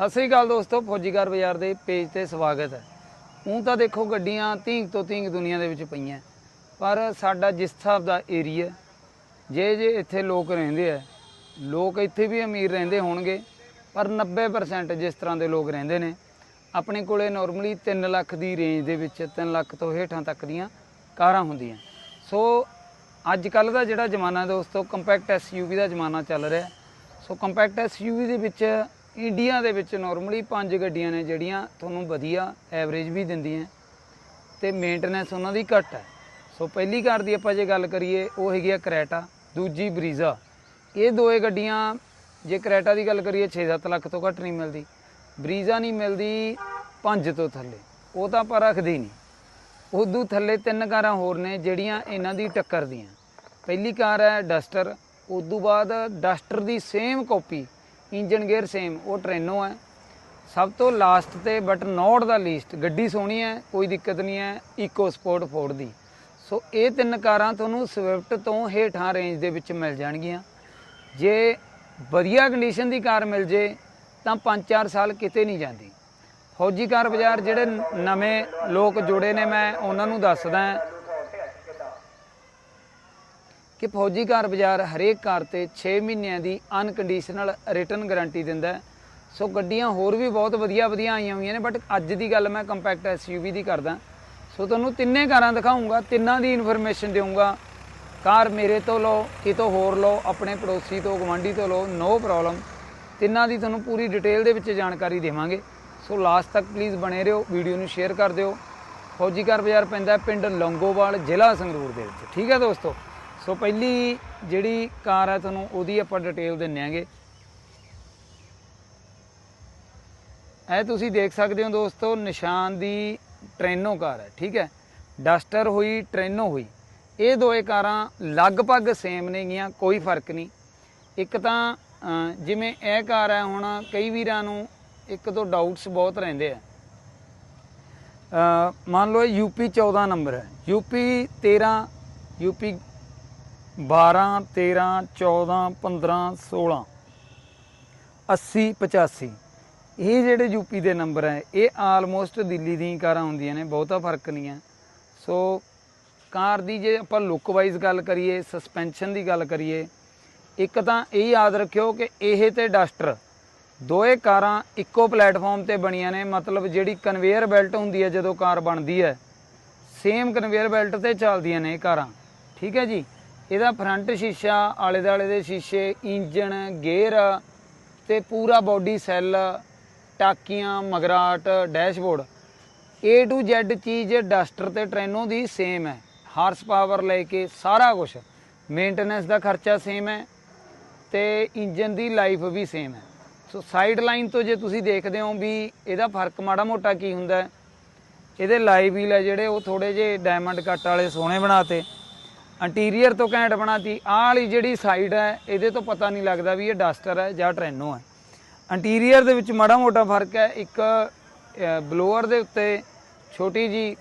ਸਤਿ ਸ੍ਰੀ ਅਕਾਲ ਦੋਸਤੋ ਫੌਜੀਕਾਰ ਬਾਜ਼ਾਰ ਦੇ ਪੇਜ ਤੇ ਸਵਾਗਤ ਹੈ। ਉਹ ਤਾਂ ਦੇਖੋ ਗੱਡੀਆਂ ਧੀਂਗ ਤੋਂ ਧੀਂਗ ਦੁਨੀਆ ਦੇ ਵਿੱਚ ਪਈਆਂ। ਪਰ ਸਾਡਾ ਜਿਸ ਹਿਸਾਬ ਦਾ ਏਰੀਆ, ਜੇ ਜੇ ਇੱਥੇ ਲੋਕ ਰਹਿੰਦੇ ਆ, ਲੋਕ ਇੱਥੇ ਵੀ ਅਮੀਰ ਰਹਿੰਦੇ ਹੋਣਗੇ, ਪਰ 90% ਜਿਸ ਤਰ੍ਹਾਂ ਦੇ ਲੋਕ ਰਹਿੰਦੇ ਨੇ, ਆਪਣੇ ਕੋਲੇ ਨਾਰਮਲੀ 3 ਲੱਖ ਦੀ ਰੇਂਜ ਦੇ ਵਿੱਚ 3 ਲੱਖ ਤੋਂ ਹੇਠਾਂ ਤੱਕ ਦੀਆਂ ਕਾਰਾਂ ਹੁੰਦੀਆਂ। ਸੋ ਅੱਜ ਕੱਲ ਦਾ ਜਿਹੜਾ ਜ਼ਮਾਨਾ ਦੋਸਤੋ ਕੰਪੈਕਟ ਐਸਯੂਵੀ ਦਾ ਜ਼ਮਾਨਾ ਚੱਲ ਰਿਹਾ। ਸੋ ਕੰਪੈਕਟ ਐਸਯੂਵੀ ਦੇ ਵਿੱਚ ਇੰਡੀਆ ਦੇ ਵਿੱਚ ਨਾਰਮਲੀ ਪੰਜ ਗੱਡੀਆਂ ਨੇ ਜਿਹੜੀਆਂ ਤੁਹਾਨੂੰ ਵਧੀਆ ਐਵਰੇਜ ਵੀ ਦਿੰਦੀਆਂ ਤੇ ਮੇਨਟੇਨੈਂਸ ਉਹਨਾਂ ਦੀ ਘੱਟ ਹੈ। ਸੋ ਪਹਿਲੀ ਕਾਰ ਦੀ ਆਪਾਂ ਜੇ ਗੱਲ ਕਰੀਏ, ਉਹ ਹੈਗੀ ਆ ਕਰੈਟਾ ਦੂਜੀ ਬਰੀਜ਼ਾ ਇਹ ਦੋਏ ਗੱਡੀਆਂ, ਜੇ ਕਰੈਟਾ ਦੀ ਗੱਲ ਕਰੀਏ 6-7 ਲੱਖ ਤੋਂ ਘੱਟ ਨਹੀਂ ਮਿਲਦੀ। ਬਰੀਜ਼ਾ ਨਹੀਂ ਮਿਲਦੀ 5 ਤੋਂ ਥੱਲੇ। ਉਹ ਤਾਂ ਆਪਾਂ ਰੱਖਦੇ ਹੀ ਨਹੀਂ। ਉਦੋਂ ਥੱਲੇ ਤਿੰਨ ਕਾਰਾਂ ਹੋਰ ਨੇ ਜਿਹੜੀਆਂ ਇਹਨਾਂ ਦੀ ਟੱਕਰ ਦੀਆਂ। ਪਹਿਲੀ ਕਾਰ ਹੈ ਡਸਟਰ ਉਦੋਂ ਬਾਅਦ ਡਸਟਰ ਦੀ same copy engine gear same ਉਹ ਟ੍ਰੇਨੋ ਹੈ। ਸਭ ਤੋਂ ਲਾਸਟ ਤੇ ਬਟ ਨੋਟ ਦਾ ਲੀਸਟ ਗੱਡੀ ਸੋਹਣੀ ਹੈ, ਕੋਈ ਦਿੱਕਤ ਨਹੀਂ ਹੈ ਇਕੋ ਸਪੋਰਟ ਫੋਰਡ ਦੀ। ਸੋ ਇਹ ਤਿੰਨ ਕਾਰਾਂ ਤੁਹਾਨੂੰ ਸਵਿਫਟ ਤੋਂ ਹੇਠਾਂ ਰੇਂਜ ਦੇ ਵਿੱਚ ਮਿਲ ਜਾਣਗੀਆਂ। ਜੇ ਵਧੀਆ ਕੰਡੀਸ਼ਨ ਦੀ ਕਾਰ ਮਿਲ ਜੇ, ਤਾਂ 5-4 ਸਾਲ ਕਿਤੇ ਨਹੀਂ ਜਾਂਦੀ। ਫੌਜੀ ਕਾਰ ਬਾਜ਼ਾਰ ਜਿਹੜੇ ਨਵੇਂ ਲੋਕ ਜੁੜੇ ਨੇ, ਮੈਂ ਉਹਨਾਂ ਨੂੰ ਦੱਸਦਾ ਕਿ ਫੌਜੀ ਕਾਰ ਬਾਜ਼ਾਰ ਹਰੇਕ ਕਾਰ ਤੇ 6 ਮਹੀਨਿਆਂ ਦੀ ਅਨਕੰਡੀਸ਼ਨਲ ਰਿਟਰਨ ਗਾਰੰਟੀ ਦਿੰਦਾ ਸੋ ਗੱਡੀਆਂ ਹੋਰ ਵੀ ਬਹੁਤ ਵਧੀਆ ਵਧੀਆ ਆਈਆਂ ਹੋਈਆਂ ਨੇ ਬਟ ਅੱਜ ਦੀ ਗੱਲ ਮੈਂ ਕੰਪੈਕਟ ਐਸਯੂਵੀ ਦੀ ਕਰਦਾ। ਸੋ ਤੁਹਾਨੂੰ ਤਿੰਨੇ ਕਾਰਾਂ ਦਿਖਾਉਂਗਾ, ਤਿੰਨਾਂ ਦੀ ਇਨਫੋਰਮੇਸ਼ਨ ਦੇਵਾਂਗਾ ਕਾਰ ਮੇਰੇ ਤੋਂ ਲਓ, ਕਿਤੋਂ ਹੋਰ ਲਓ, ਆਪਣੇ ਪੜੋਸੀ ਤੋਂ ਗਵਾਂਢੀ ਤੋਂ ਲਓ ਨੋ ਪ੍ਰੋਬਲਮ ਤਿੰਨਾਂ ਦੀ ਤੁਹਾਨੂੰ ਪੂਰੀ ਡਿਟੇਲ ਦੇ ਵਿੱਚ ਜਾਣਕਾਰੀ ਦੇਵਾਂਗੇ। ਸੋ ਲਾਸਟ ਤੱਕ ਪਲੀਜ਼ ਬਣੇ ਰਹੋ ਵੀਡੀਓ ਨੂੰ ਸ਼ੇਅਰ ਕਰ ਦਿਓ। ਫੌਜੀ ਕਾਰ ਬਾਜ਼ਾਰ ਪੈਂਦਾ ਪਿੰਡ ਲੰਗੋਵਾਲ, ਜ਼ਿਲ੍ਹਾ ਸੰਗਰੂਰ ਦੇ ਵਿੱਚ। ਠੀਕ ਹੈ ਦੋਸਤੋ? ਸੋ ਪਹਿਲੀ ਜਿਹੜੀ ਕਾਰ ਹੈ ਤੁਹਾਨੂੰ ਉਹਦੀ ਆਪਾਂ ਡਿਟੇਲ ਦਿੰਨੇ ਆਂਗੇ। ਇਹ ਤੁਸੀਂ ਦੇਖ ਸਕਦੇ ਹੋ ਦੋਸਤੋ ਨਿਸ਼ਾਨ ਦੀ ਟ੍ਰੇਨੋ ਕਾਰ ਹੈ ਠੀਕ ਹੈ? ਡਸਟਰ ਹੋਈ ਟ੍ਰੇਨੋ ਹੋਈ। ਇਹ ਦੋਏ ਕਾਰਾਂ ਲਗਭਗ ਸੇਮ ਨੇਗੀਆਂ ਕੋਈ ਫ਼ਰਕ ਨਹੀਂ। ਇੱਕ ਤਾਂ ਜਿਵੇਂ ਇਹ ਕਾਰ ਹੈ ਹੁਣ ਕਈ ਵੀਰਾਂ ਨੂੰ ਇੱਕ ਤੋਂ ਡਾਊਟਸ ਬਹੁਤ ਰਹਿੰਦੇ ਆ। ਅਹ, ਮੰਨ ਲਓ ਯੂਪੀ 14 ਨੰਬਰ ਹੈ। ਯੂਪੀ 13 ਯੂਪੀ 12 13 14 15 16 80 85 ਇਹ ਜਿਹੜੇ ਯੂਪੀ ਦੇ ਨੰਬਰ ਹੈ, ਇਹ ਆਲਮੋਸਟ ਦਿੱਲੀ ਦੀਆਂ ਕਾਰਾਂ ਹੁੰਦੀਆਂ ਨੇ, ਬਹੁਤਾ ਫ਼ਰਕ ਨਹੀਂ ਹੈ। ਸੋ ਕਾਰ ਦੀ ਜੇ ਆਪਾਂ ਲੁੱਕ ਵਾਈਜ਼ ਗੱਲ ਕਰੀਏ ਸਸਪੈਂਸ਼ਨ ਦੀ ਗੱਲ ਕਰੀਏ, ਇੱਕ ਤਾਂ ਇਹ ਯਾਦ ਰੱਖਿਓ ਕਿ ਇਹ ਤੇ ਡਸਟਰ, ਦੋਏ ਕਾਰਾਂ ਇੱਕੋ ਪਲੇਟਫਾਰਮ ਤੇ ਬਣੀਆਂ ਨੇ, ਮਤਲਬ ਜਿਹੜੀ ਕਨਵੇਅਰ ਬੈਲਟ ਹੁੰਦੀ ਹੈ, ਜਦੋਂ ਕਾਰ ਬਣਦੀ ਹੈ ਸੇਮ ਕਨਵੇਅਰ ਬੈਲਟ ਤੇ ਚੱਲਦੀਆਂ ਨੇ ਇਹ ਕਾਰਾਂ। ਠੀਕ ਹੈ ਜੀ? ਇਹਦਾ ਫਰੰਟ ਸ਼ੀਸ਼ਾ ਆਲੇ ਦਾਲੇ ਦੇ ਸ਼ੀਸ਼ੇ ਇੰਜਨ ਗੇਅਰ ਤੇ ਪੂਰਾ ਬਾਡੀ ਸੈੱਲ ਟਾਕੀਆਂ, ਮਗਰਾਟ ਡੈਸ਼ਬੋਰਡ A to Z ਚੀਜ਼ ਡਸਟਰ ਤੇ ਟ੍ਰੈਨੋ ਦੀ ਸੇਮ ਹੈ। ਹਾਰਸ ਪਾਵਰ ਲੈ ਕੇ ਸਾਰਾ ਕੁਝ ਮੇਨਟੇਨੈਂਸ ਦਾ ਖਰਚਾ ਸੇਮ ਹੈ ਤੇ ਇੰਜਨ ਦੀ ਲਾਈਫ ਵੀ ਸੇਮ ਹੈ। ਸੋ ਸਾਈਡ ਲਾਈਨ ਤੋਂ ਜੇ ਤੁਸੀਂ ਦੇਖਦੇ ਹੋ ਵੀ ਇਹਦਾ ਫ਼ਰਕ ਮਾੜਾ ਮੋਟਾ ਕੀ ਹੁੰਦਾ ਇਹਦੇ ਲਾਈਵ ਵੀਲ ਹੈ ਜਿਹੜੇ ਉਹ ਥੋੜੇ ਜਿਹੇ ਡਾਇਮੰਡ ਕੱਟ ਵਾਲੇ ਸੋਹਣੇ ਬਣਾਤੇ। ਇੰਟੀਰੀਅਰ ਤੋਂ ਘੈਂਟ ਬਣਾਤੀ। ਆਹ ਵਾਲੀ ਜਿਹੜੀ ਸਾਈਡ ਹੈ, ਇਹਦੇ ਤੋਂ ਪਤਾ ਨਹੀਂ ਲੱਗਦਾ ਵੀ ਇਹ ਡਸਟਰ ਹੈ ਜਾਂ ਟ੍ਰੈਨੋ ਹੈ। ਇੰਟੀਰੀਅਰ ਦੇ ਵਿੱਚ ਮਾੜਾ ਮੋਟਾ ਫ਼ਰਕ ਹੈ, ਇੱਕ ਬਲੋਅਰ ਦੇ ਉੱਤੇ ਛੋਟੀ ਜੀ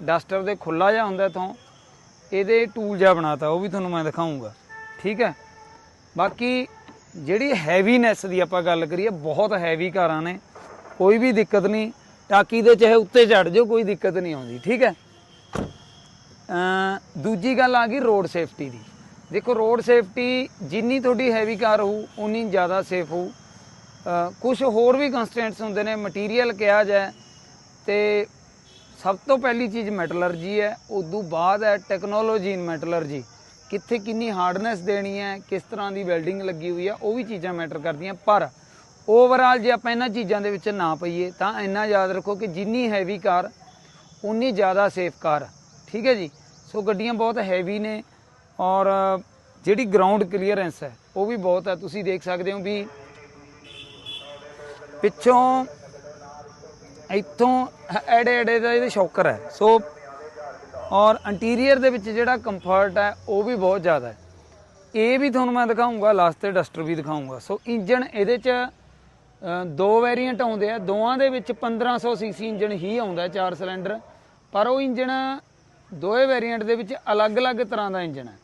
ਡਸਟਰ ਦੇ ਖੁੱਲਾ ਜਿਹਾ ਹੁੰਦਾ ਇਥੋਂ। ਇਹਦੇ ਟੂਲ ਜਿਹਾ ਬਣਾਤਾ, ਉਹ ਵੀ ਤੁਹਾਨੂੰ ਮੈਂ ਦਿਖਾਉਂਗਾ ਠੀਕ ਹੈ? ਬਾਕੀ ਜਿਹੜੀ ਹੈਵੀਨੈਸ ਦੀ ਆਪਾਂ ਗੱਲ ਕਰੀਏ, ਬਹੁਤ ਹੈਵੀ ਕਾਰਾਂ ਨੇ। ਕੋਈ ਵੀ ਦਿੱਕਤ ਨਹੀਂ। ਟਾਕੀ ਦੇ ਚਾਹੇ ਉੱਤੇ ਚੜ ਜਾਓ, ਕੋਈ ਦਿੱਕਤ ਨਹੀਂ ਆਉਂਦੀ। ਠੀਕ ਹੈ? ਦੂਜੀ ਗੱਲ ਆ ਗਈ ਰੋਡ ਸੇਫਟੀ ਦੀ। ਦੇਖੋ ਰੋਡ ਸੇਫਟੀ ਜਿੰਨੀ ਤੁਹਾਡੀ ਹੈਵੀ ਕਾਰ ਹੋਊ, ਉਨੀ ਜ਼ਿਆਦਾ ਸੇਫ ਹੋਊ। ਕੁਝ ਹੋਰ ਵੀ ਕੰਸਟੈਂਟਸ ਹੁੰਦੇ ਨੇ ਮਟੀਰੀਅਲ ਕਿਹਾ ਜਾਏ, ਤੇ ਸਭ ਤੋਂ ਪਹਿਲੀ ਚੀਜ਼ ਮੈਟਲਰਜੀ ਹੈ, ਉਦੋਂ ਬਾਅਦ ਹੈ ਟੈਕਨੋਲੋਜੀ ਇਨ ਮੈਟਲਰਜੀ ਕਿੱਥੇ ਕਿੰਨੀ ਹਾਰਡਨੈਸ ਦੇਣੀ ਹੈ, ਕਿਸ ਤਰ੍ਹਾਂ ਦੀ ਵੈਲਡਿੰਗ ਲੱਗੀ ਹੋਈ ਹੈ, ਉਹ ਵੀ ਚੀਜ਼ਾਂ ਮੈਟਰ ਕਰਦੀਆਂ। ਪਰ ਓਵਰਆਲ ਜੇ ਆਪਾਂ ਇਹਨਾਂ ਚੀਜ਼ਾਂ ਦੇ ਵਿੱਚ ਨਾ ਪਈਏ, ਤਾਂ ਇੰਨਾ ਯਾਦ ਰੱਖੋ ਕਿ ਜਿੰਨੀ ਹੈਵੀ ਕਾਰ ਉਨੀ ਜ਼ਿਆਦਾ ਸੇਫ ਕਾਰ ਠੀਕ ਹੈ ਜੀ? ਸੋ ਗੱਡੀਆਂ ਬਹੁਤ ਹੈਵੀ ਨੇ ਔਰ ਜਿਹੜੀ ਗਰਾਊਂਡ ਕਲੀਅਰੈਂਸ ਹੈ, ਉਹ ਵੀ ਬਹੁਤ ਹੈ। ਤੁਸੀਂ ਦੇਖ ਸਕਦੇ ਹੋ ਵੀ ਪਿੱਛੋਂ ਇੱਥੋਂ ਐੜੇ ਐੜੇ ਦਾ ਇਹਦੇ ਸ਼ੌਕਰ ਹੈ। ਸੋ ਔਰ ਇੰਟੀਰੀਅਰ ਦੇ ਵਿੱਚ ਜਿਹੜਾ ਕੰਫਰਟ ਹੈ, ਉਹ ਵੀ ਬਹੁਤ ਜ਼ਿਆਦਾ ਹੈ। ਇਹ ਵੀ ਤੁਹਾਨੂੰ ਮੈਂ ਦਿਖਾਉਂਗਾ ਲਾਸਟ ਤੇ ਡਸਟਰ ਵੀ ਦਿਖਾਉਂਗਾ ਸੋ ਇੰਜਨ ਇਹਦੇ ਚ ਦੋ ਵੇਰੀਐਂਟ ਆਉਂਦੇ ਆ। ਦੋਵਾਂ ਦੇ ਵਿੱਚ 1500 ਸੀਸੀ ਇੰਜਨ ਹੀ ਆਉਂਦਾ ਚਾਰ ਸਿਲੰਡਰ ਪਰ ਉਹ ਇੰਜਨ ਦੋਵੇਂ ਵੇਰੀਐਂਟ ਦੇ ਵਿੱਚ ਅਲੱਗ-ਅਲੱਗ ਤਰ੍ਹਾਂ ਦਾ ਇੰਜਨ ਹੈ।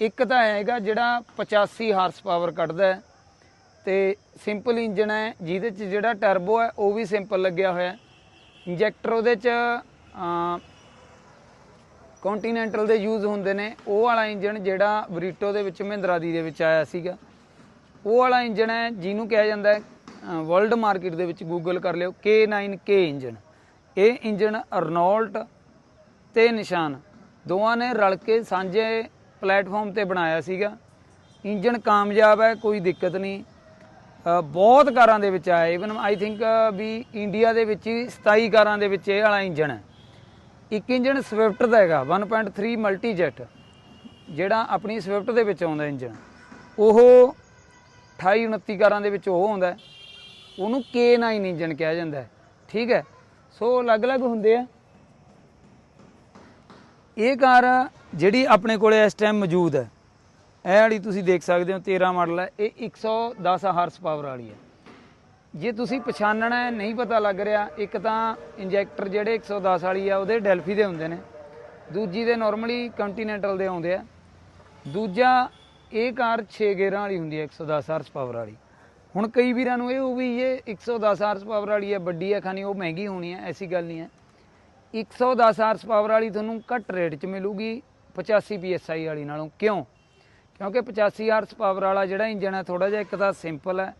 ਇੱਕ ਤਾਂ ਹੈਗਾ ਜਿਹੜਾ 85 ਹਾਰਸ ਪਾਵਰ ਕੱਢਦਾ ਹੈ ਤੇ ਸਿੰਪਲ ਇੰਜਨ ਹੈ, ਜਿਹਦੇ ਚ ਜਿਹੜਾ ਟਰਬੋ ਹੈ, ਉਹ ਵੀ ਸਿੰਪਲ ਲੱਗਿਆ ਹੋਇਆ ਹੈ। ਇੰਜੈਕਟਰ ਉਹਦੇ ਚ ਕੰਟੀਨੈਂਟਲ ਦੇ ਯੂਜ਼ ਹੁੰਦੇ ਨੇ। ਉਹ ਵਾਲਾ ਇੰਜਨ ਜਿਹੜਾ ਬਰੀਟੋ ਦੇ ਵਿੱਚ, ਮਹਿੰਦਰਾ ਦੀ ਦੇ ਵਿੱਚ ਆਇਆ ਸੀਗਾ। ਉਹ ਵਾਲਾ ਇੰਜਨ ਹੈ, ਜਿਹਨੂੰ ਕਿਹਾ ਜਾਂਦਾ ਹੈ ਵਰਲਡ ਮਾਰਕੀਟ ਦੇ ਵਿੱਚ ਗੂਗਲ ਕਰ ਲਿਓ K9K ਇੰਜਨ ਇਹ ਇੰਜਨ ਅਰਨੋਲਟ ਤੇ ਨਿਸ਼ਾਨ। ਦੋਵਾਂ ਨੇ ਰਲ ਕੇ ਸਾਂਝੇ ਪਲੇਟਫਾਰਮ ਤੇ ਬਣਾਇਆ ਸੀਗਾ। ਇੰਜਨ ਕਾਮਯਾਬ ਹੈ, ਕੋਈ ਦਿੱਕਤ ਨਹੀਂ। ਬਹੁਤ ਕਾਰਾਂ ਦੇ ਵਿੱਚ ਆਇਆ। ਇਵਨ ਆਈ ਥਿੰਕ ਵੀ ਇੰਡੀਆ ਦੇ ਵਿੱਚ ਹੀ 27 ਕਾਰਾਂ ਦੇ ਵਿੱਚ ਇਹ ਵਾਲਾ ਇੰਜਨ ਹੈ। ਇੱਕ ਇੰਜਨ ਸਵਿਫਟ ਦਾ ਹੈਗਾ 1.3 ਮਲਟੀ ਜੈਟ ਜਿਹੜਾ ਆਪਣੀ ਸਵਿਫਟ ਦੇ ਵਿੱਚ ਆਉਂਦਾ ਇੰਜਨ ਉਹ 28 29 ਕਾਰਾਂ ਦੇ ਵਿੱਚ ਉਹ ਆਉਂਦਾ ਹੈ। ਉਹਨੂੰ K9 ਇੰਜਨ ਕਿਹਾ ਜਾਂਦਾ ਠੀਕ ਹੈ। ਸੋ ਅਲੱਗ-ਅਲੱਗ ਹੁੰਦੇ ਆ। ਇਹ ਕਾਰ ਜਿਹੜੀ ਆਪਣੇ ਕੋਲੇ ਇਸ ਟਾਈਮ ਮੌਜੂਦ ਹੈ। ਇਹ ਵਾਲੀ ਤੁਸੀਂ ਦੇਖ ਸਕਦੇ ਹੋ 13 ਮਾਡਲ ਹੈ। ਇਹ 110 ਹਾਰਸ ਪਾਵਰ ਵਾਲੀ ਹੈ। ਜੇ ਤੁਸੀਂ ਪਛਾਣਨਾ ਹੈ, ਨਹੀਂ ਪਤਾ ਲੱਗ ਰਿਹਾ, ਇੱਕ ਤਾਂ ਇੰਜੈਕਟਰ ਜਿਹੜੇ 110 ਵਾਲੀ ਆ, ਉਹਦੇ ਡੈਲਫੀ ਦੇ ਹੁੰਦੇ ਨੇ। ਦੂਜੀ ਦੇ ਨਾਰਮਲੀ ਕੰਟੀਨੈਂਟਲ ਦੇ ਆਉਂਦੇ ਆ। ਦੂਜਾ, ਇਹ ਕਾਰ 6 ਗੇਅਰਾਂ ਵਾਲੀ ਹੁੰਦੀ ਹੈ 110 ਹਾਰਸ ਪਾਵਰ ਵਾਲੀ। ਹੁਣ ਕਈ ਵੀਰਾਂ ਨੂੰ ਇਹ ਉਹ ਵੀ ਇਹ 110 ਹਾਰਸ ਪਾਵਰ ਵਾਲੀ ਹੈ, ਵੱਡੀ ਹੈ ਖਾਨੀ ਉਹ ਮਹਿੰਗੀ ਹੋਣੀ ਹੈ, ਐਸੀ ਗੱਲ ਨਹੀਂ ਹੈ। 110 ਹਾਰਸ ਪਾਵਰ ਵਾਲੀ ਤੁਹਾਨੂੰ ਘੱਟ ਰੇਟ 'ਚ ਮਿਲੂਗੀ 85 psi ਵਾਲੀ ਨਾਲੋਂ। ਕਿਉਂ? ਕਿਉਂਕਿ 85 ਹਾਰਸ ਪਾਵਰ ਵਾਲਾ ਜਿਹੜਾ ਇੰਜਨ ਹੈ ਥੋੜਾ ਜਿਹਾ ਇੱਕ ਤਾਂ ਸਿੰਪਲ ਹੈ।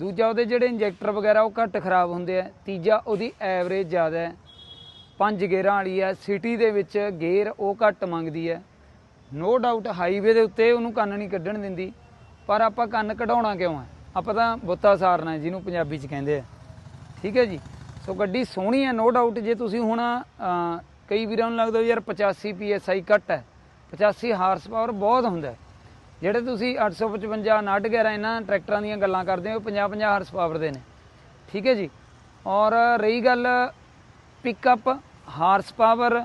ਦੂਜਾ ਉਹਦੇ ਜਿਹੜੇ ਇੰਜੈਕਟਰ ਵਗੈਰਾ ਉਹ ਘੱਟ ਖਰਾਬ ਹੁੰਦੇ ਆ ਤੀਜਾ ਉਹਦੀ ਐਵਰੇਜ ਜ਼ਿਆਦਾ ਹੈ। ਪੰਜ ਗੇਅਰਾਂ ਵਾਲੀ ਹੈ। ਸਿਟੀ ਦੇ ਵਿੱਚ ਗੇਅਰ ਉਹ ਘੱਟ ਮੰਗਦੀ ਹੈ। ਨੋ ਡਾਊਟ ਹਾਈਵੇ ਦੇ ਉੱਤੇ ਉਹਨੂੰ ਕੰਨ ਨਹੀਂ ਕੱਢਣ ਦਿੰਦੀ। ਪਰ ਆਪਾਂ ਕੰਨ ਕਢਾਉਣਾ ਕਿਉਂ ਹੈ? ਆਪਾਂ ਤਾਂ ਬੁੱਤਾ ਸਾਰਨਾ ਜਿਹਨੂੰ ਪੰਜਾਬੀ 'ਚ ਕਹਿੰਦੇ ਆ। ਠੀਕ ਹੈ ਜੀ? ਸੋ ਗੱਡੀ ਸੋਹਣੀ ਹੈ ਨੋ ਡਾਊਟ ਜੇ ਤੁਸੀਂ ਹੁਣ ਕਈ ਵੀਰਾਂ ਨੂੰ ਲੱਗਦਾ ਵੀ ਯਾਰ 85 psi ਘੱਟ ਹੈ 85 ਹਾਰਸ ਪਾਵਰ ਬਹੁਤ ਹੁੰਦਾ ਜਿਹੜੇ ਤੁਸੀਂ 855 911 ਇਹਨਾਂ ਟਰੈਕਟਰਾਂ ਦੀਆਂ ਗੱਲਾਂ ਕਰਦੇ ਹੋ 50 50 ਹਾਰਸ ਪਾਵਰ ਦੇ ਨੇ। ਠੀਕ ਹੈ ਜੀ? ਔਰ ਰਹੀ ਗੱਲ ਪਿਕਅਪ ਹਾਰਸ ਪਾਵਰ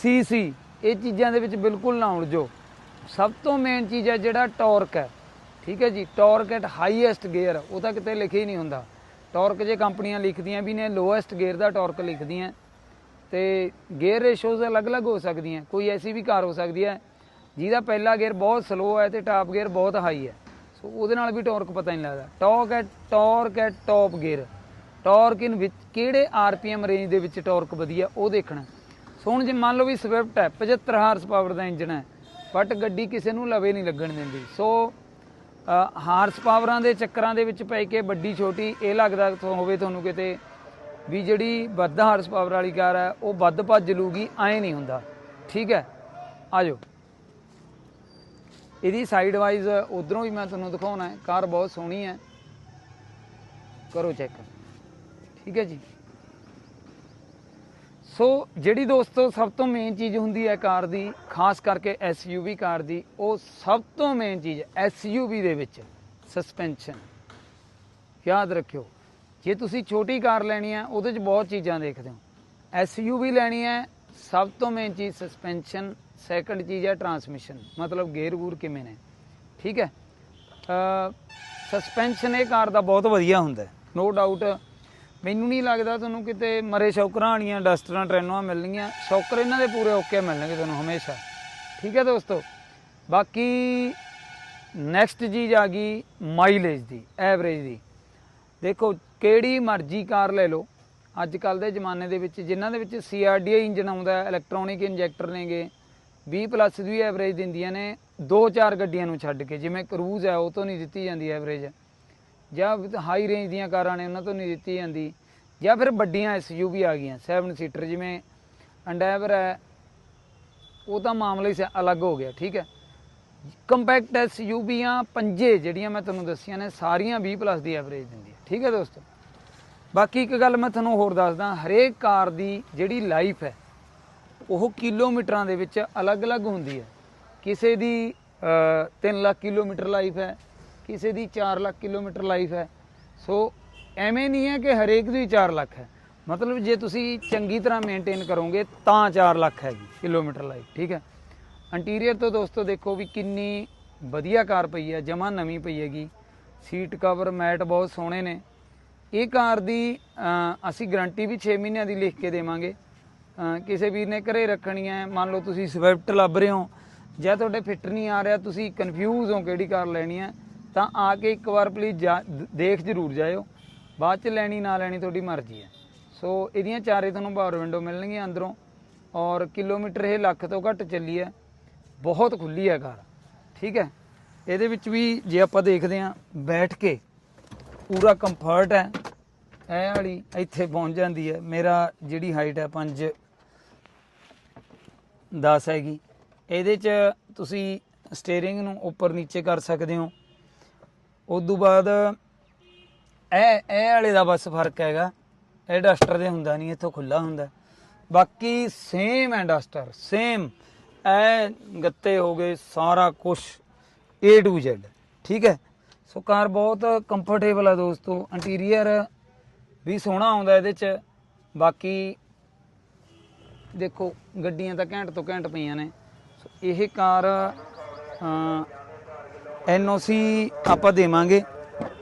ਸੀਸੀ ਇਹ ਚੀਜ਼ਾਂ ਦੇ ਵਿੱਚ ਬਿਲਕੁਲ ਨਾ ਉਲਝੋ। ਸਭ ਤੋਂ ਮੇਨ ਚੀਜ਼ ਹੈ ਜਿਹੜਾ ਟਾਰਕ ਹੈ। ਠੀਕ ਹੈ ਜੀ? ਟਾਰਕ ਐਟ ਹਾਈਐਸਟ ਗੇਅਰ ਉਹ ਤਾਂ ਕਿਤੇ ਲਿਖਿਆ ਹੀ ਨਹੀਂ ਹੁੰਦਾ। ਟਾਰਕ ਜੇ ਕੰਪਨੀਆਂ ਲਿਖਦੀਆਂ ਵੀ ਨੇ ਲੋਐਸਟ ਗੇਅਰ ਦਾ ਟਾਰਕ ਲਿਖਦੀਆਂ। ਤੇ ਗੇਅਰ ਰੇਸ਼ੋਜ਼ ਅਲੱਗ-ਅਲੱਗ ਹੋ ਸਕਦੀਆਂ, ਕੋਈ ਐਸੀ ਵੀ ਕਾਰ ਹੋ ਸਕਦੀ ਹੈ, ਜਿਹਦਾ ਪਹਿਲਾ ਗੇਅਰ ਬਹੁਤ ਸਲੋ ਹੈ ਤੇ ਟਾਪ ਗੇਅਰ ਬਹੁਤ ਹਾਈ ਹੈ। ਸੋ ਉਹਦੇ ਨਾਲ ਵੀ ਟਾਰਕ ਪਤਾ ਨਹੀਂ ਲੱਗਦਾ। ਟਾਰਕ ਹੈ ਟਾਰਕ ਹੈ ਟਾਪ ਗੇਅਰ ਟਾਰਕ ਇਨ ਵਿੱਚ ਕਿਹੜੇ ਆਰਪੀਐਮ ਰੇਂਜ ਦੇ ਵਿੱਚ ਟਾਰਕ ਵਧੀਆ, ਉਹ ਦੇਖਣਾ। ਸੋ ਹੁਣ ਜੇ ਮੰਨ ਲਓ ਵੀ ਸਵਿਫਟ ਹੈ 75 ਹਾਰਸ ਪਾਵਰ ਦਾ ਇੰਜਨ ਹੈ ਬਟ ਗੱਡੀ ਕਿਸੇ ਨੂੰ ਲਵੇ ਨਹੀਂ ਲੱਗਣ ਦਿੰਦੀ। ਸੋ ਹਾਰਸ ਪਾਵਰਾਂ ਦੇ ਚੱਕਰਾਂ ਦੇ ਵਿੱਚ ਪੈ ਕੇ ਵੱਡੀ ਛੋਟੀ, ਇਹ ਲੱਗਦਾ ਤੋਂ ਹੋਵੇ ਤੁਹਾਨੂੰ ਕਿਤੇ ਵੀ ਜਿਹੜੀ ਵੱਧ ਹਾਰਸ ਪਾਵਰ ਵਾਲੀ ਕਾਰ ਹੈ, ਉਹ ਵੱਧ ਭੱਜ ਲੂਗੀ, ਐ ਨਹੀਂ ਹੁੰਦਾ। ਠੀਕ ਹੈ? ਆ ਜਾਓ। ਇਹਦੀ ਸਾਈਡ ਵਾਈਜ਼ ਉਧਰੋਂ ਵੀ ਮੈਂ ਤੁਹਾਨੂੰ ਦਿਖਾਉਣਾ ਹੈ। ਕਾਰ ਬਹੁਤ ਸੋਹਣੀ ਹੈ। ਕਰੋ ਚੈੱਕ ਠੀਕ ਹੈ ਜੀ? ਸੋ ਜਿਹੜੀ ਦੋਸਤੋ ਸਭ ਤੋਂ ਮੇਨ ਚੀਜ਼ ਹੁੰਦੀ ਹੈ ਕਾਰ ਦੀ, ਖਾਸ ਕਰਕੇ SUV ਕਾਰ ਦੀ, ਉਹ ਸਭ ਤੋਂ ਮੇਨ ਚੀਜ਼ SUV ਦੇ ਵਿੱਚ ਸਸਪੈਂਸ਼ਨ ਯਾਦ ਰੱਖਿਓ, ਜੇ ਤੁਸੀਂ ਛੋਟੀ ਕਾਰ ਲੈਣੀ ਹੈ, ਉਹਦੇ 'ਚ ਬਹੁਤ ਚੀਜ਼ਾਂ ਦੇਖਦੇ ਹੋ। SUV ਲੈਣੀ ਹੈ, ਸਭ ਤੋਂ ਮੇਨ ਚੀਜ਼ ਸਸਪੈਂਸ਼ਨ ਸੈਕੰਡ ਚੀਜ਼ ਹੈ ਟਰਾਂਸਮਿਸ਼ਨ ਮਤਲਬ ਗੇਅਰ ਗੂਰ ਕਿਵੇਂ ਨੇ। ਠੀਕ ਹੈ? ਸਸਪੈਂਸ਼ਨ ਇਹ ਕਾਰ ਦਾ ਬਹੁਤ ਵਧੀਆ ਹੁੰਦਾ ਨੋ ਡਾਊਟ ਮੈਨੂੰ ਨਹੀਂ ਲੱਗਦਾ ਤੁਹਾਨੂੰ ਕਿਤੇ ਮਰੇ ਸ਼ੌਕਰਾਂ ਵਾਲੀਆਂ ਡਸਟਰਾਂ, ਟ੍ਰੈਨੋਆਂ ਮਿਲਣਗੀਆਂ। ਸ਼ੌਕਰ ਇਹਨਾਂ ਦੇ ਪੂਰੇ ਓਕੇ ਮਿਲਣਗੇ ਤੁਹਾਨੂੰ ਹਮੇਸ਼ਾ। ਠੀਕ ਹੈ ਦੋਸਤੋ? ਬਾਕੀ ਨੈਕਸਟ ਚੀਜ਼ ਆ ਗਈ ਮਾਈਲੇਜ ਦੀ ਐਵਰੇਜ ਦੀ। ਦੇਖੋ, ਕਿਹੜੀ ਮਰਜ਼ੀ ਕਾਰ ਲੈ ਲਓ। ਅੱਜ ਕੱਲ ਦੇ ਜ਼ਮਾਨੇ ਦੇ ਵਿੱਚ, ਜਿਨ੍ਹਾਂ ਦੇ ਵਿੱਚ CRDI ਇੰਜਨ ਆਉਂਦਾ ਇਲੈਕਟ੍ਰੋਨਿਕ ਇੰਜੈਕਟਰ ਨੇਗੇ 20 ਪਲੱਸ ਦੀ ਐਵਰੇਜ ਦਿੰਦੀਆਂ ਨੇ, ਦੋ ਚਾਰ ਗੱਡੀਆਂ ਨੂੰ ਛੱਡ ਕੇ, ਜਿਵੇਂ ਕਰੂਜ਼ ਹੈ ਉਹ ਤੋਂ ਨਹੀਂ ਦਿੱਤੀ ਜਾਂਦੀ ਐਵਰੇਜ ਜਾਂ ਹਾਈ ਰੇਂਜ ਦੀਆਂ ਕਾਰਾਂ ਨੇ, ਉਹਨਾਂ ਤੋਂ ਨਹੀਂ ਦਿੱਤੀ ਜਾਂਦੀ। ਜਾਂ ਫਿਰ ਵੱਡੀਆਂ SUV ਆ ਗਈਆਂ 7 ਸੀਟਰ ਜਿਵੇਂ ਅੰਡੈਵਰ ਹੈ, ਉਹ ਤਾਂ ਮਾਮਲਾ ਹੀ ਸ- ਅਲੱਗ ਹੋ ਗਿਆ, ਠੀਕ ਹੈ। ਕੰਪੈਕਟ ਐਸਯੂਵੀਆਂ ਪੰਜੇ ਜਿਹੜੀਆਂ ਮੈਂ ਤੁਹਾਨੂੰ ਦੱਸੀਆਂ ਨੇ, ਸਾਰੀਆਂ 20 ਪਲੱਸ ਦੀ ਐਵਰੇਜ ਦਿੰਦੀ ਹੈ, ਠੀਕ ਹੈ ਦੋਸਤੋ। ਬਾਕੀ ਇੱਕ ਗੱਲ ਮੈਂ ਤੁਹਾਨੂੰ ਹੋਰ ਦੱਸਦਾ, ਹਰੇਕ ਕਾਰ ਦੀ ਜਿਹੜੀ ਲਾਈਫ ਹੈ, ਉਹ ਕਿਲੋਮੀਟਰਾਂ ਦੇ ਵਿੱਚ ਅਲੱਗ-ਅਲੱਗ ਹੁੰਦੀ ਹੈ। ਕਿਸੇ ਦੀ 3 ਲੱਖ ਕਿਲੋਮੀਟਰ ਲਾਈਫ ਹੈ, ਕਿਸੇ ਦੀ 4 ਲੱਖ ਕਿਲੋਮੀਟਰ ਲਾਈਫ ਹੈ। ਸੋ ਐਵੇਂ ਨਹੀਂ ਹੈ ਕਿ ਹਰੇਕ ਦੀ 4 ਲੱਖ ਹੈ। ਮਤਲਬ ਜੇ ਤੁਸੀਂ ਚੰਗੀ ਤਰ੍ਹਾਂ ਮੇਨਟੇਨ ਕਰੋਗੇ ਤਾਂ 4 ਲੱਖ ਹੈਗੀ, ਕਿਲੋਮੀਟਰ ਲਾਈਫ ਠੀਕ ਹੈ? ਇੰਟੀਰੀਅਰ ਤੋਂ ਦੋਸਤੋ ਦੇਖੋ ਵੀ ਕਿੰਨੀ ਵਧੀਆ ਕਾਰ ਪਈ ਹੈ, ਜਮਾ ਨਵੀਂ ਪਈ ਹੈਗੀ। ਸੀਟ ਕਵਰ ਮੈਟ ਬਹੁਤ ਸੋਹਣੇ ਨੇ। ਇਹ ਕਾਰ ਦੀ ਅਸੀਂ ਗਾਰੰਟੀ ਵੀ 6 ਮਹੀਨਿਆਂ ਦੀ ਲਿਖ ਕੇ ਦੇਵਾਂਗੇ। ਕਿਸੇ ਵੀਰ ਨੇ ਘਰੇ ਰੱਖਣੀ ਹੈ, ਮੰਨ ਲਓ ਤੁਸੀਂ ਸਵਿਫਟ ਲੱਭ ਰਹੇ ਹੋ, ਜਾਂ ਤੁਹਾਡੇ ਫਿੱਟ ਨਹੀਂ ਆ ਰਿਹਾ, ਤੁਸੀਂ ਕਨਫਿਊਜ਼ ਹੋ ਕਿਹੜੀ ਕਾਰ ਲੈਣੀ ਹੈ, ਤਾਂ ਆ ਕੇ ਇੱਕ ਵਾਰ ਪਲੀਜ਼ ਦੇਖ ਜ਼ਰੂਰ ਜਾਇਓ। ਬਾਅਦ ਚ ਲੈਣੀ, ਨਾ ਲੈਣੀ ਤੁਹਾਡੀ ਮਰਜ਼ੀ ਹੈ। ਸੋ ਇਹਦੀਆਂ ਚਾਰੇ ਤੁਹਾਨੂੰ ਪਾਵਰ ਵਿੰਡੋ ਮਿਲਣਗੀਆਂ ਅੰਦਰੋਂ। ਔਰ ਕਿਲੋਮੀਟਰ ਇਹ ਲੱਖ ਤੋਂ ਘੱਟ ਚੱਲੀ ਹੈ। ਬਹੁਤ ਖੁੱਲੀ ਹੈ ਕਾਰ ਠੀਕ ਹੈ? ਇਹਦੇ ਵਿੱਚ ਵੀ ਜੇ ਆਪਾਂ ਦੇਖਦੇ ਹਾਂ, ਬੈਠ ਕੇ ਪੂਰਾ ਕੰਫਰਟ ਹੈ। ਇਹ ਵਾਲੀ ਇੱਥੇ ਪਹੁੰਚ ਜਾਂਦੀ ਹੈ। ਮੇਰਾ ਜਿਹੜੀ ਹਾਈਟ ਹੈ 5 10 ਹੈਗੀ। ਇਹਦੇ 'ਚ ਤੁਸੀਂ ਸਟੀਅਰਿੰਗ ਨੂੰ ਉੱਪਰ ਨੀਚੇ ਕਰ ਸਕਦੇ ਹੋ। ਉਸ ਤੋਂ ਬਾਅਦ ਇਹ ਇਹ ਵਾਲੇ ਦਾ ਬਸ ਫ਼ਰਕ ਹੈਗਾ। ਇਹ ਡਸਟਰ ਦੇ ਹੁੰਦਾ ਨਹੀਂ, ਇੱਥੋਂ ਖੁੱਲਾ ਹੁੰਦਾ। ਬਾਕੀ ਸੇਮ ਹੈ ਡਸਟਰ ਸੇਮ ਇਹ ਗੱਤੇ ਹੋ ਗਏ, ਸਾਰਾ ਕੁਝ A to Z, ਠੀਕ ਹੈ? ਸੋ ਕਾਰ ਬਹੁਤ ਕੰਫਰਟੇਬਲ ਆ ਦੋਸਤੋ। ਇੰਟੀਰੀਅਰ ਵੀ ਸੋਹਣਾ ਆਉਂਦਾ ਇਹਦੇ ਚ। ਬਾਕੀ ਦੇਖੋ, ਗੱਡੀਆਂ ਤਾਂ ਘੈਂਟ ਤੋਂ ਘੈਂਟ ਪਈਆਂ ਨੇ। ਸੋ ਇਹ ਕਾਰ ਐਨਓਸੀ ਆਪਾਂ ਦੇਵਾਂਗੇ।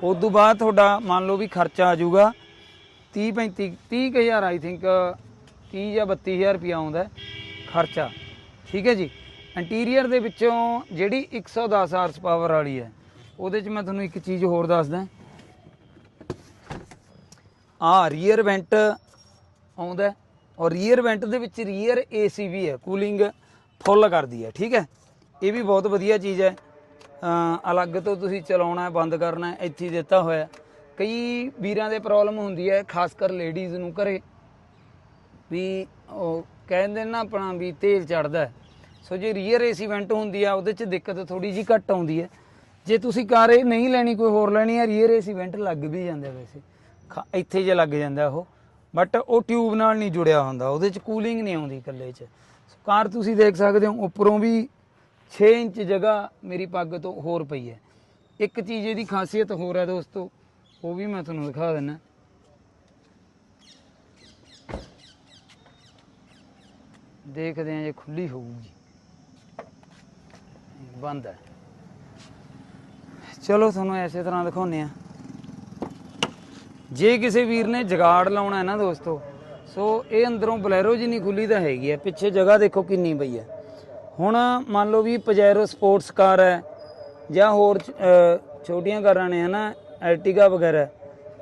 ਉਸ ਤੋਂ ਬਾਅਦ ਤੁਹਾਡਾ ਮੰਨ ਲਓ ਵੀ ਖਰਚਾ ਆ ਜਾਊਗਾ 30 35 30 ਕੁ ਹਜ਼ਾਰ ਆਈ ਥਿੰਕ 30 ਜਾਂ 32000 ਰੁਪਇਆ ਆਉਂਦਾ ਖਰਚਾ। ਠੀਕ ਹੈ ਜੀ? ਇੰਟੀਰੀਅਰ ਦੇ ਵਿੱਚੋਂ ਜਿਹੜੀ 110 ਹਾਰਸ ਪਾਵਰ ਵਾਲੀ ਹੈ, ਉਹਦੇ 'ਚ ਮੈਂ ਤੁਹਾਨੂੰ ਇੱਕ ਚੀਜ਼ ਹੋਰ ਦੱਸਦਾ ਆ ਰੀਅਰ ਵੈਂਟ ਆਉਂਦਾ ਔਰ ਰੀਅਰ ਵੈਂਟ ਦੇ ਵਿੱਚ ਰੀਅਰ ਏਸੀ ਵੀ ਹੈ ਕੂਲਿੰਗ ਫੁੱਲ ਕਰਦੀ ਹੈ, ਠੀਕ ਹੈ? ਇਹ ਵੀ ਬਹੁਤ ਵਧੀਆ ਚੀਜ਼ ਹੈ। ਅਲੱਗ ਤੋਂ ਤੁਸੀਂ ਚਲਾਉਣਾ ਬੰਦ ਕਰਨਾ ਇੱਥੇ ਦਿੱਤਾ ਹੋਇਆ ਕਈ ਵੀਰਾਂ ਦੇ ਪ੍ਰੋਬਲਮ ਹੁੰਦੀ ਹੈ, ਖਾਸ ਕਰ ਲੇਡੀਜ਼ ਨੂੰ ਘਰੇ। ਵੀ ਉਹ ਕਹਿੰਦੇ ਨਾ ਆਪਣਾ ਵੀ ਤੇਲ ਚੜਦਾ ਸੋ ਜੇ ਰੀਅਰ ਏਸੀ ਵੈਂਟ ਹੁੰਦੀ ਆ, ਉਹਦੇ ਚ ਦਿੱਕਤ ਥੋੜੀ ਜੀ ਘੱਟ ਆਉਂਦੀ ਹੈ। ਜੇ ਤੁਸੀਂ ਕਾਰ ਇਹ ਨਹੀਂ ਲੈਣੀ, ਕੋਈ ਹੋਰ ਲੈਣੀ ਹੈ ਰੀਅਰ ਏਸੀ ਵੈਂਟ ਲੱਗ ਵੀ ਜਾਂਦਾ ਵੈਸੇ। ਖਾ- ਇੱਥੇ ਜੇ ਲੱਗ ਜਾਂਦਾ ਉਹ। ਬਟ ਉਹ ਟਿਊਬ ਨਾਲ ਨਹੀਂ ਜੁੜਿਆ ਹੁੰਦਾ, ਉਹਦੇ ਚ ਕੂਲਿੰਗ ਨਹੀਂ ਆਉਂਦੀ ਇਕੱਲੇ ਚ। ਕਾਰ ਤੁਸੀਂ ਦੇਖ ਸਕਦੇ ਹੋ, ਉੱਪਰੋਂ ਵੀ 6 ਇੰਚ ਜਗ੍ਹਾ ਮੇਰੀ ਪੱਗ ਤੋਂ ਹੋਰ ਪਈ ਹੈ। ਇੱਕ ਚੀਜ਼ ਇਹਦੀ ਖਾਸੀਅਤ ਹੋਰ ਹੈ ਦੋਸਤੋ, ਉਹ ਵੀ ਮੈਂ ਤੁਹਾਨੂੰ ਦਿਖਾ ਦਿੰਦਾ ਦੇਖਦੇ ਹਾਂ ਜੇ ਖੁੱਲੀ ਹੋਊਗੀ। ਬੰਦ ਹੈ। ਚਲੋ ਤੁਹਾਨੂੰ ਐਸੇ ਤਰ੍ਹਾਂ ਦਿਖਾਉਨੇ ਆ ਜੇ ਕਿਸੇ ਵੀਰ ਨੇ ਜਗਾੜ ਲਾਉਣਾ ਹੈ ਨਾ ਦੋਸਤੋ, ਸੋ ਇਹ ਅੰਦਰੋਂ ਬਲੈਰੋ ਜਿੰਨੀ ਖੁੱਲੀ ਤਾਂ ਹੈਗੀ ਹੈ, ਪਿੱਛੇ ਜਗ੍ਹਾ ਦੇਖੋ ਕਿੰਨੀ ਪਈ ਹੈ। ਹੁਣ ਮੰਨ ਲਓ ਵੀ ਪਜੈਰੋ ਸਪੋਰਟਸ ਕਾਰ ਹੈ ਜਾਂ ਹੋਰ ਛੋਟੀਆਂ ਕਾਰਾਂ ਨੇ ਹਨਾ ਐਰਟਿਗਾ ਵਗੈਰਾ,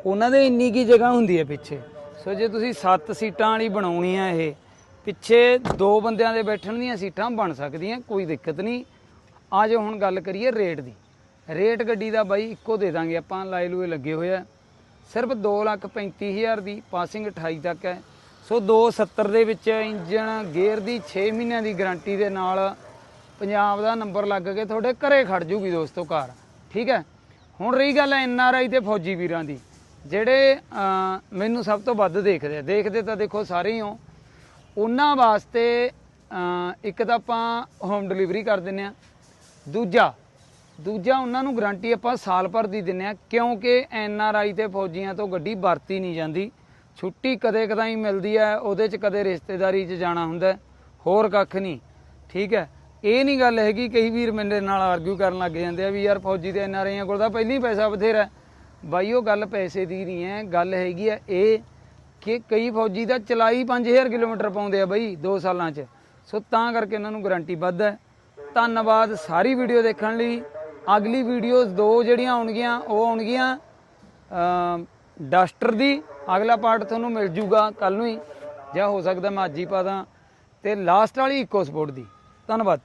ਉਹਨਾਂ ਦੇ ਇੰਨੀ ਕੀ ਜਗ੍ਹਾ ਹੁੰਦੀ ਹੈ ਪਿੱਛੇ? ਸੋ ਜੇ ਤੁਸੀਂ 7 ਸੀਟਾਂ ਵਾਲੀ ਬਣਾਉਣੀ ਹੈ ਇਹ, ਪਿੱਛੇ ਦੋ ਬੰਦਿਆਂ ਦੇ ਬੈਠਣ ਦੀਆਂ ਸੀਟਾਂ ਬਣ ਸਕਦੀਆਂ, ਕੋਈ ਦਿੱਕਤ ਨਹੀਂ। ਆ ਜੋ ਹੁਣ ਗੱਲ ਕਰੀਏ ਰੇਟ ਦੀ। ਰੇਟ ਗੱਡੀ ਦਾ ਬਾਈ ਇੱਕੋ ਦੇ ਦਾਂਗੇ, ਆਪਾਂ ਲਾਏ ਲੂਏ ਲੱਗੇ ਹੋਏ ਆ। ਸਿਰਫ 235000 ਦੀ ਪਾਸਿੰਗ 28 ਤੱਕ ਹੈ। ਸੋ 270 ਦੇ ਵਿੱਚ ਇੰਜਨ ਗੇਅਰ ਦੀ 6 ਮਹੀਨਿਆਂ ਦੀ ਗਾਰੰਟੀ ਦੇ ਨਾਲ ਪੰਜਾਬ ਦਾ ਨੰਬਰ ਲੱਗ ਕੇ ਤੁਹਾਡੇ ਘਰੇ ਖੜ ਜੂਗੀ ਦੋਸਤੋ ਕਾਰ। ਠੀਕ ਹੈ? ਹੁਣ ਰਹੀ ਗੱਲ ਐਨ ਆਰ ਆਈ ਤੇ ਫੌਜੀ ਵੀਰਾਂ ਦੀ। ਜਿਹੜੇ ਮੈਨੂੰ ਸਭ ਤੋਂ ਵੱਧ ਦੇਖਦੇ ਆ। ਦੇਖਦੇ ਤਾਂ ਦੇਖੋ ਸਾਰੇ ਹੀ ਹੋ। ਉਹਨਾਂ ਵਾਸਤੇ ਇੱਕ ਤਾਂ ਆਪਾਂ ਹੋਮ ਡਿਲੀਵਰੀ ਕਰ ਦਿੰਨੇ ਆ ਦੂਜਾ ਦੂਜਾ ਉਹਨਾਂ ਨੂੰ ਗਾਰੰਟੀ ਆਪਾਂ ਸਾਲ ਭਰ ਦੀ ਦਿੰਨੇ ਆ ਕਿਉਂਕਿ ਐਨ ਆਰ ਆਈ ਤੇ ਫੌਜੀਆਂ ਤੋਂ ਗੱਡੀ ਵਰਤੀ ਨਹੀਂ ਜਾਂਦੀ। ਛੁੱਟੀ ਕਦੇ ਕਦਾਈ ਮਿਲਦੀ ਹੈ, ਉਹਦੇ 'ਚ ਕਦੇ ਰਿਸ਼ਤੇਦਾਰੀ 'ਚ ਜਾਣਾ ਹੁੰਦਾ ਹੋਰ ਕੱਖ ਨਹੀਂ। ਠੀਕ ਹੈ? ਇਹ ਨਹੀਂ ਗੱਲ ਹੈਗੀ ਕਈ ਵੀਰ ਮੇਰੇ ਨਾਲ ਆਰਗੂ ਕਰਨ ਲੱਗ ਜਾਂਦੇ ਆ ਵੀ ਯਾਰ ਫੌਜੀ ਤੇ ਐਨ ਆਰ ਆਈਆਂ ਕੋਲ ਤਾਂ ਪਹਿਲਾਂ ਹੀ ਪੈਸਾ ਬਥੇਰਾ ਬਾਈ, ਉਹ ਗੱਲ ਪੈਸੇ ਦੀ ਨਹੀਂ ਹੈ, ਗੱਲ ਹੈਗੀ ਆ ਇਹ ਕਿ ਕਈ ਫੌਜੀ ਦਾ ਚਲਾਈ 5000 ਕਿਲੋਮੀਟਰ ਪਾਉਂਦੇ ਆ ਬਈ 2 ਸਾਲਾਂ 'ਚ। ਸੋ ਤਾਂ ਕਰਕੇ ਉਹਨਾਂ ਨੂੰ ਗਾਰੰਟੀ ਵੱਧ ਹੈ। ਧੰਨਵਾਦ ਸਾਰੀ ਵੀਡੀਓ ਦੇਖਣ ਲਈ। ਅਗਲੀ ਵੀਡੀਓਜ਼ ਦੋ ਜਿਹੜੀਆਂ ਆਉਣਗੀਆਂ, ਉਹ ਆਉਣਗੀਆਂ ਡਸਟਰ ਦੀ ਅਗਲਾ ਪਾਰਟ ਤੁਹਾਨੂੰ ਮਿਲ ਜੂਗਾ ਕੱਲ ਨੂੰ ਹੀ, ਜਾਂ ਹੋ ਸਕਦਾ ਮੈਂ ਅੱਜ ਹੀ ਪਾ ਦਾਂ। ਤੇ ਲਾਸਟ ਵਾਲੀ ਇਕੋ ਸਪੋਰਟ ਦੀ। ਧੰਨਵਾਦ।